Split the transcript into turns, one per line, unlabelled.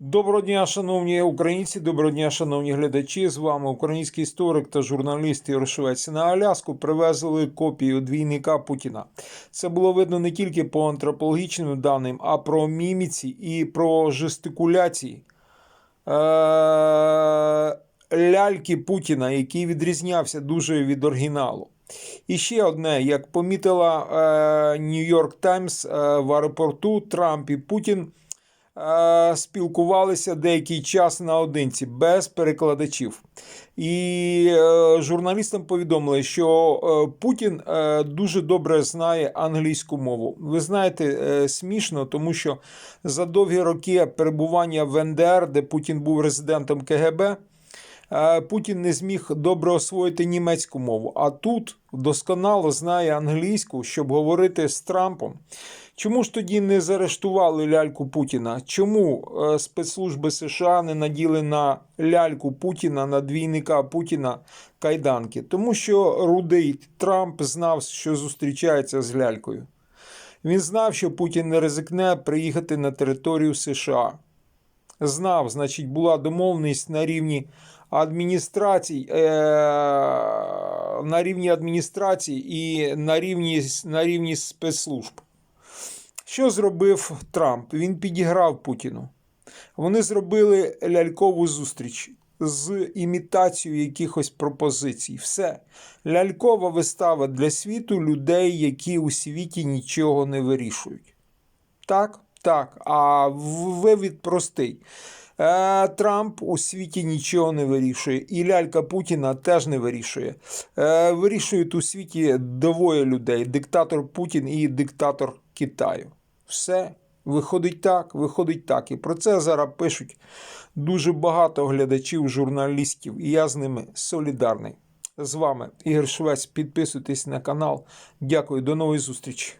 Доброго дня, шановні українці, доброго дня, шановні глядачі. З вами український історик та журналіст Ігор Швець. На Аляску привезли копію двійника Путіна. Це було видно не тільки по антропологічним даним, а про міміці і про жестикуляції е- ляльки Путіна, який відрізнявся дуже від оригіналу. І ще одне, як помітила Нью-Йорк Таймс в аеропорту Трамп і Путін е, спілкувалися деякий час наодинці без перекладачів. І е, журналістам повідомили, що е, Путін е, дуже добре знає англійську мову. Ви знаєте, е, смішно, тому що за довгі роки перебування в НДР, де Путін був резидентом КГБ. е, Путін не зміг добре освоїти німецьку мову, а тут досконало знає англійську, щоб говорити з Трампом. Чому ж тоді не заарештували ляльку Путіна? Чому е, спецслужби США не наділи на ляльку Путіна, на двійника Путіна кайданки? Тому що рудий Трамп знав, що зустрічається з лялькою. Він знав, що Путін не ризикне приїхати на територію США. Знав, значить, була домовленість на рівні адміністрацій, е, на рівні адміністрації і на рівні, на рівні спецслужб. Що зробив Трамп? Він підіграв Путіну. Вони зробили лялькову зустріч з імітацією якихось пропозицій. Все. Лялькова вистава для світу людей, які у світі нічого не вирішують. Так, так. А вивід простий. Е, Трамп у світі нічого не вирішує, і лялька Путіна теж не вирішує. Е, Вирішують у світі двоє людей: диктатор Путін і диктатор Китаю. Все. Виходить так, виходить так. І про це зараз пишуть дуже багато глядачів, журналістів, і я з ними солідарний. З вами Ігор Швець. Підписуйтесь на канал. Дякую, до нової зустрічі.